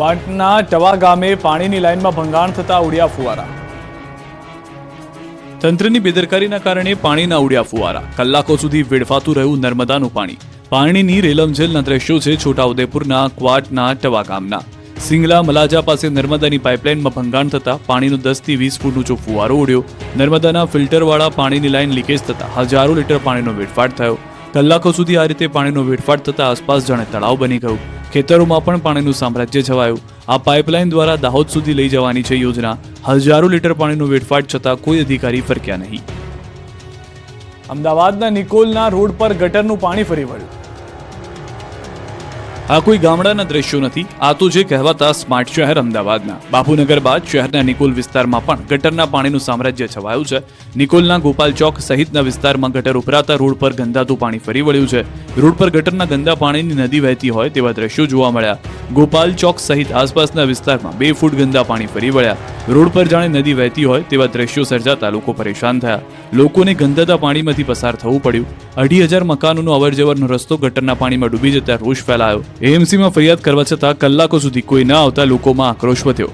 વાટના ટવા ગામે પાણીની લાઇનમાં ભંગાણ થતા ઉડ્યા ફુવારા. તંત્રની બેદરકારીના કારણે પાણીના ઉડ્યા ફુવારા. કલાકો સુધી વેડફાતું રહ્યું નર્મદાનું પાણી. પાણીની રેલમઝેલના દ્રશ્યો છે છોટાઉદેપુરના ક્વાટના ટવા ગામના. સિંગલા મલાજા પાસે નર્મદાની પાઇપલાઇનમાં ભંગાણ થતા પાણીનો દસથી વીસ ફૂટ ઊંચો ફુવારો ઉડ્યો, નર્મદાના ફિલ્ટરવાળા પાણીની લાઇન લીકેજ થતા હજારો લીટર પાણીનો વેડફાટ થયો. કલાકો સુધી આ રીતે પાણીનો વેડફાટ થતા આસપાસ જાણે તળાવ બની ગયું. ખેતરોમાં પણ પાણીનું સામ્રાજ્ય છવાયું. આ પાઇપલાઇન દ્વારા દાહોદ સુધી લઈ જવાની છે યોજના. હજારો લીટર પાણીનું વેડફાટ છતાં કોઈ અધિકારી ફરક્યા નહીં. અમદાવાદના નિકોલના રોડ પર ગટરનું પાણી ફરી વળ્યું. આ કોઈ ગામડાના દ્રશ્યો નથી. આ તો જે કહેવાતા સ્માર્ટ શહેર અમદાવાદના. બાપુનગર બાદ શહેરના નિકોલ વિસ્તારમાં પણ ગટરના પાણીનું સામ્રાજ્ય છવાયું છે. નિકોલના ગોપાલ ચોક સહિતના વિસ્તારમાં ગટર ઉભરાતા રોડ પર ગંદાતું પાણી ફરી વળ્યું છે. રોડ પર ગટરના ગંદા પાણીની નદી વહેતી હોય તેવા દ્રશ્યો જોવા મળ્યા. ગોપાલ ચોક સહિત આસપાસના વિસ્તારમાં બે ફૂટ ગંદા પાણી ફરી વળ્યા. રોડ પર જાણે નદી વહેતી હોય તેવા દ્રશ્યો સર્જાતા લોકો પરેશાન થયા. લોકોને ગંદાતા પાણીમાંથી પસાર થવું પડ્યું. અઢી હજાર મકાનોનો અવરજવરનો રસ્તો ગટરના પાણીમાં ડૂબી જતા રોષ ફેલાયો. એએમસીમાં ફરિયાદ કરવા છતાં કલાકો સુધી કોઈ ન આવતા લોકોમાં આક્રોશ વધ્યો.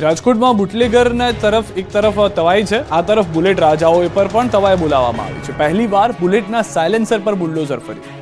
રાજકોટમાં બુટલેગરના તરફ એક તરફ તવાઈ છે. આ તરફ બુલેટ રાજાઓ પર પણ તવાઈ બોલાવવામાં આવી છે. પહેલી વાર બુલેટના સાયલેન્સર પર બુલડોઝર ફર્યું.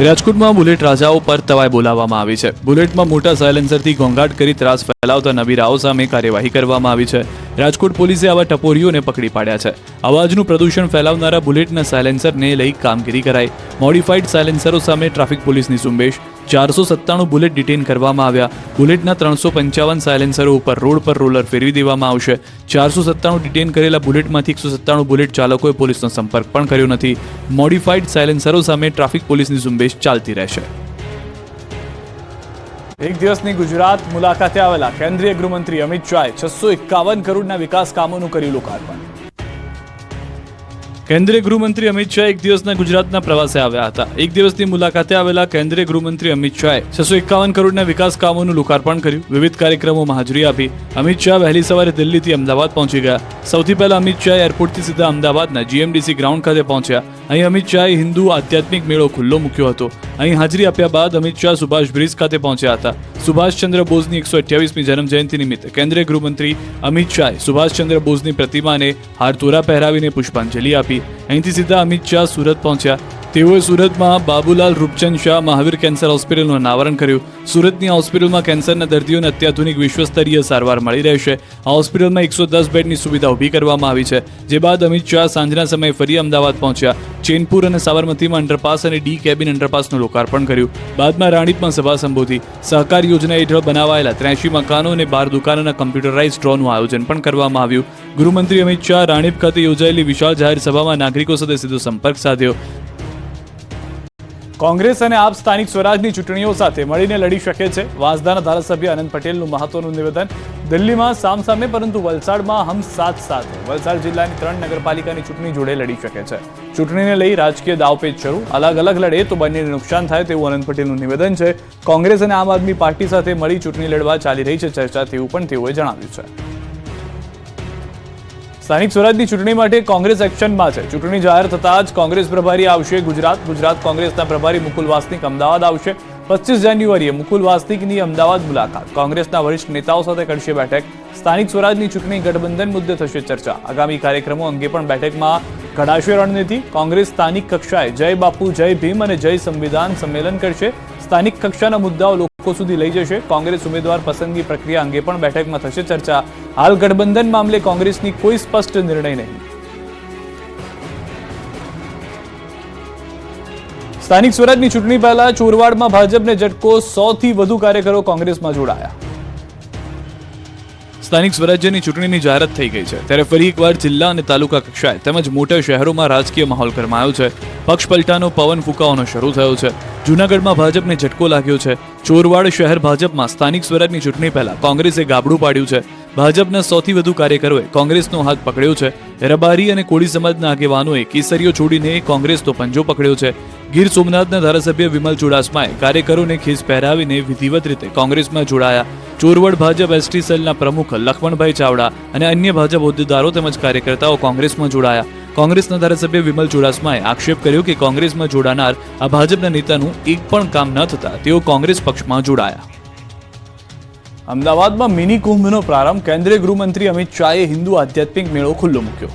રાજકોટમાં બુલેટ રાજાઓ પર તવાઈ બોલાવવામાં આવી છે. બુલેટમાં મોટા સાયલેન્સરથી ઘોંઘાટ કરી ત્રાસ ફેલાવતા નબીરાઓ સામે કાર્યવાહી કરવામાં આવી છે. રાજકોટ પોલીસે આવા ટપોરીઓને પકડી પાડ્યા છે. અવાજનું પ્રદૂષણ ફેલાવનારા બુલેટના સાયલેન્સરને લઈ કામગીરી કરાઈ. મોડિફાઈડ સાયલેન્સરો સામે ટ્રાફિક પોલીસની ઝુંબેશ ચારસો સત્તાણું બુલેટ ડિટેન કરવામાં આવ્યા. બુલેટના ત્રણસો પંચાવન સાયલેન્સરો ઉપર રોડ પર રોલર ફેરવી દેવામાં આવશે. ચારસો સત્તાણું ડિટેન કરેલા બુલેટમાંથી એકસો સત્તાણું બુલેટ ચાલકોએ પોલીસનો સંપર્ક પણ કર્યો નથી. મોડિફાઈડ સાયલેન્સરો સામે ટ્રાફિક પોલીસની ઝુંબેશ ચાલતી રહેશે. એક દિવસની ગુજરાત મુલાકાતે આવેલા કેન્દ્રીય ગૃહમંત્રી અમિત શાહે છસો એકાવન કરોડના વિકાસ કામોનું કર્યું લોકાર્પણ. કેન્દ્રીય ગૃહમંત્રી અમિત શાહ એક દિવસના ગુજરાતના પ્રવાસે આવ્યા હતા. એક દિવસની મુલાકાતે આવેલા કેન્દ્રીય ગૃહમંત્રી અમિત શાહે છસો એકાવન કરોડના વિકાસ કામોનું લોકાર્પણ કર્યું. વિવિધ કાર્યક્રમોમાં હાજરી આપી અમિત શાહ વહેલી સવારે દિલ્હીથી અમદાવાદ પહોંચી ગયા. સૌથી પહેલા અમિત શાહ એરપોર્ટથી સીધા અમદાવાદના જીએમડીસી ગ્રાઉન્ડ ખાતે પહોંચ્યા. અહીં અમિત શાહે હિન્દુ આધ્યાત્મિક મેળો ખુલ્લો મૂક્યો હતો. અહીં હાજરી આપ્યા બાદ અમિત શાહ સુભાષ બ્રિજ ખાતે પહોંચ્યા હતા. સુભાષચંદ્ર બોઝની એકસો અઠ્યાવીસમી જન્મ જયંતિ નિમિત્તે કેન્દ્રીય ગૃહમંત્રી અમિત શાહે સુભાષચંદ્ર બોઝની પ્રતિમાને હારતોરા પહેરાવીને પુષ્પાંજલિ આપી. અહીંથી સીધા અમિત શાહ સુરત પહોંચ્યા. તેઓએ સુરતમાં બાબુલાલ રૂપચંદ શાહ, મહાવીર કેન્સર હોસ્પિટલનું અનાવરણ કર્યું. સુરતની હોસ્પિટલમાં કેન્સરના દર્દીઓને અત્યાધુનિક વિશ્વસ્તરીય સારવાર મળી રહેશે. આ હોસ્પિટલમાં એકસો દસ બેડની સુવિધા ઊભી કરવામાં આવી છે. જે બાદ અમિત શાહ સાંજના સમયે ફરી અમદાવાદ પહોંચ્યા. ચેનપુર અને સાબરમતીમાં અંડરપાસ અને ડી કેબિન અંડરપાસનું લોકાર્પણ કર્યું. બાદમાં રાણીપમાં સભા સંબોધી. સહકાર યોજના હેઠળ બનાવાયેલા ત્ર્યાસી મકાનો અને બાર દુકાનોના કમ્પ્યુટરાઇઝ ડ્રોનું આયોજન પણ કરવામાં આવ્યું. ગૃહમંત્રી અમિત શાહ રાણીપ ખાતે યોજાયેલી વિશાળ જાહેર સભામાં નાગરિકો સાથે સીધો સંપર્ક સાધ્યો. કોંગ્રેસ અને આપ સ્થાનિક સ્વરાજની ચૂંટણીઓ સાથે મળીને લડી શકે છે. વાંસદાના ધારાસભ્ય અનંત પટેલનું મહત્વનું નિવેદન. દિલ્હીમાં સામસામે, પરંતુ વલસાડમાં હમ સાથ સાથે. વલસાડ જિલ્લાની ત્રણ નગરપાલિકાની ચૂંટણી જોડે લડી શકે છે. ચૂંટણીને લઈ રાજકીય દાવપેચ શરૂ. અલગ અલગ લડે તો બંનેને નુકસાન થાય તેવું અનંત પટેલનું નિવેદન છે. કોંગ્રેસ અને આમ આદમી પાર્ટી સાથે મળી ચૂંટણી લડવા ચાલી રહી છે ચર્ચા તેવું પણ તેઓએ જણાવ્યું છે. સ્થાનિક સ્વરાજની ચૂંટણી માટે કોંગ્રેસ એક્શનમાં છે. ચૂંટણી જાહેર થતાં જ કોંગ્રેસ પ્રભારી આવશે ગુજરાત. ગુજરાત કોંગ્રેસના પ્રભારી મુકુલ વાસનિક અમદાવાદ આવશે. પચીસ જાન્યુઆરીએ મુકુલ વાસનિકની અમદાવાદ મુલાકાત. કોંગ્રેસના વરિષ્ઠ નેતાઓ સાથે કરશે બેઠક. સ્થાનિક સ્વરાજની ચૂંટણી ગઠબંધન મુદ્દે થશે ચર્ચા. આગામી કાર્યક્રમો અંગે પણ બેઠકમાં ઘડાશે રણનીતિ. કોંગ્રેસ સ્થાનિક કક્ષાએ જય બાપુ, જય ભીમ અને જય સંવિધાન સંમેલન કરશે. સ્થાનિક કક્ષાના મુદ્દાઓ લોકો સુધી લઈ જશે. કોંગ્રેસ ઉમેદવાર પસંદગી પ્રક્રિયા અંગે પણ બેઠકમાં થશે ચર્ચા. હાલ ગઠબંધન મામલે કોંગ્રેસની કોઈ સ્પષ્ટ નિર્ણય નહીં. સ્થાનિક સ્વરાજની ચૂંટણી પહેલા ચોરવાડમાં ભાજપને ઝટકો, સો થી વધુ કાર્યકરો કોંગ્રેસમાં જોડાયા. સ્થાનિક સ્વરાજ્યની ચૂંટણીની જાહેરાત થઈ ગઈ છે. ત્યારે ફરી એકવાર જિલ્લા અને તાલુકા કક્ષાએ તેમજ મોટા શહેરોમાં રાજકીય માહોલ ગરમાયો છે. પક્ષ પલટાનો પવન ફૂંકાવાનો શરૂ થયો છે. જૂનાગઢમાં ભાજપને ઝટકો લાગ્યો છે. ચોરવાડ શહેર ભાજપમાં સ્થાનિક સ્વરાજની ચૂંટણી પહેલા કોંગ્રેસે ગાબડું પાડ્યું છે. ભાજપના સૌથી વધુ કાર્યકરોએ કોંગ્રેસનો હાથ પકડ્યો છે. રબારી અને કોળી સમાજના આગેવાનોએ કેસરીઓ છોડીને કોંગ્રેસનો પંજો પકડ્યો છે. ગીર સોમનાથના ધારાસભ્ય વિમલ ચુડાસમાએ કાર્યકરોને ખીસ પહેરાવીને વિધિવત રીતે કોંગ્રેસમાં જોડાયા. ચોરવડ ભાજપ એસટી સેલના પ્રમુખ લખમણભાઈ ચાવડા અને અન્ય ભાજપ હોદ્દેદારો તેમજ કાર્યકર્તાઓ કોંગ્રેસમાં જોડાયા. કોંગ્રેસના ધારાસભ્ય વિમલ ચુડાસમાએ આક્ષેપ કર્યો કે કોંગ્રેસમાં જોડાનાર આ ભાજપના નેતાનું એક પણ કામ ન થતા તેઓ કોંગ્રેસ પક્ષમાં જોડાયા. અમદાવાદમાં મિની કુંભનો પ્રારંભ કેન્દ્રીય ગૃહમંત્રી અમિત શાહે હિન્દુ આધ્યાત્મિક મેળો ખુલ્લો મૂક્યો.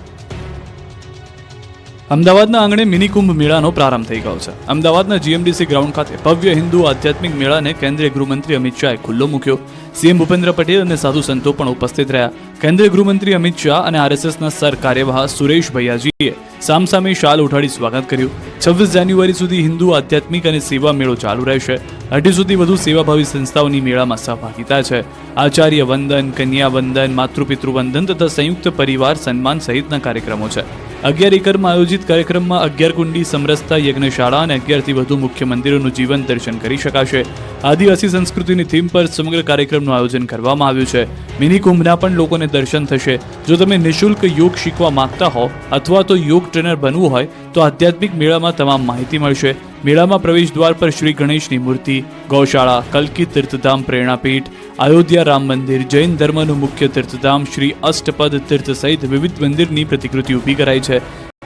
અમદાવાદના આંગણે મિની કુંભ મેળાનો પ્રારંભ થઈ ગયો છે. અમદાવાદના જીએમડીસી ગ્રાઉન્ડ ખાતે ભવ્ય હિન્દુ આધ્યાત્મિક મેળાને કેન્દ્રીય ગૃહમંત્રી અમિત શાહે ખુલ્લો મૂક્યો. સીએમ ભૂપેન્દ્ર પટેલ અને સાધુ સંતો પણ ઉપસ્થિત રહ્યા. કેન્દ્રીય ગૃહમંત્રી અમિત શાહ અને આરએસએસના સર કાર્યવાહ સુરેશ ભૈયાજીએ સામસામે શાલ ઉઠાડી સ્વાગત કર્યું. છવ્વીસ જાન્યુઆરી સુધી હિન્દુ આધ્યાત્મિક અને સેવા મેળો ચાલુ રહેશે. અઢી સુધી વધુ સેવાભાવી સંસ્થાઓની મેળામાં સહભાગિતા છે. આચાર્ય વંદન, કન્યા વંદન, માતૃપિતૃ વંદન તથા સંયુક્ત પરિવાર સન્માન સહિતના કાર્યક્રમો છે. અગિયાર એકરમાં આયોજિત કાર્યક્રમમાં અગિયાર કુંડી સમરસતા યજ્ઞશાળા અને અગિયારથી વધુ મુખ્ય મંદિરોનું જીવન દર્શન કરી શકાશે. આદિવાસી સંસ્કૃતિની થીમ પર સમગ્ર કાર્યક્રમનું આયોજન કરવામાં આવ્યું છે. મિની કુંભના પણ લોકોને દર્શન થશે. જો તમે નિઃશુલ્ક યોગ શીખવા માંગતા હો અથવા તો યોગ ટ્રેનર બનવું હોય તો આધ્યાત્મિક મેળામાં તમામ માહિતી મળશે. મેળામાં પ્રવેશ દ્વાર પર શ્રી ગણેશની મૂર્તિ, ગૌશાળા, કલ્કી તીર્થધામ પ્રેરણાપીઠ, અયોધ્યા રામ મંદિર, જૈન ધર્મનું મુખ્ય તીર્થધામ શ્રી અષ્ટપદ તીર્થ સહિત વિવિધ મંદિરની પ્રતિકૃતિ ઊભી કરાઈ છે.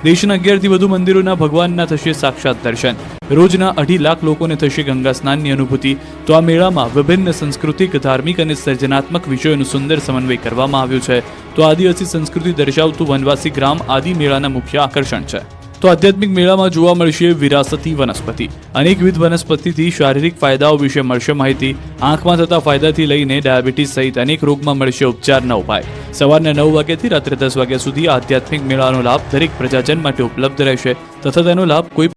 દેશના અગિયારથી વધુ મંદિરોના ભગવાનના થશે સાક્ષાત દર્શન. રોજના અઢી લાખ લોકોને થશે ગંગા સ્નાનની અનુભૂતિ. તો આ મેળામાં વિભિન્ન સાંસ્કૃતિક, ધાર્મિક અને સર્જનાત્મક વિષયોનું સુંદર સમન્વય કરવામાં આવ્યું છે. તો આદિવાસી સંસ્કૃતિ દર્શાવતું વનવાસી ગ્રામ આદિ મેળાના મુખ્ય આકર્ષણ છે. તો આધ્યાત્મિક મેળામાં જોવા મળશે વિરાસતી વનસ્પતિ. અનેકવિધ વનસ્પતિથી શારીરિક ફાયદાઓ વિશે મળશે માહિતી. આંખમાં થતા ફાયદાથી લઈને ડાયાબિટીસ સહિત અનેક રોગમાં મળશે ઉપચારના ઉપાય. સવારના નવ વાગ્યાથી રાત્રે દસ વાગ્યા સુધી આધ્યાત્મિક મેળાનો લાભ દરેક પ્રજાજન માટે ઉપલબ્ધ રહેશે. તથા તેનો લાભ કોઈ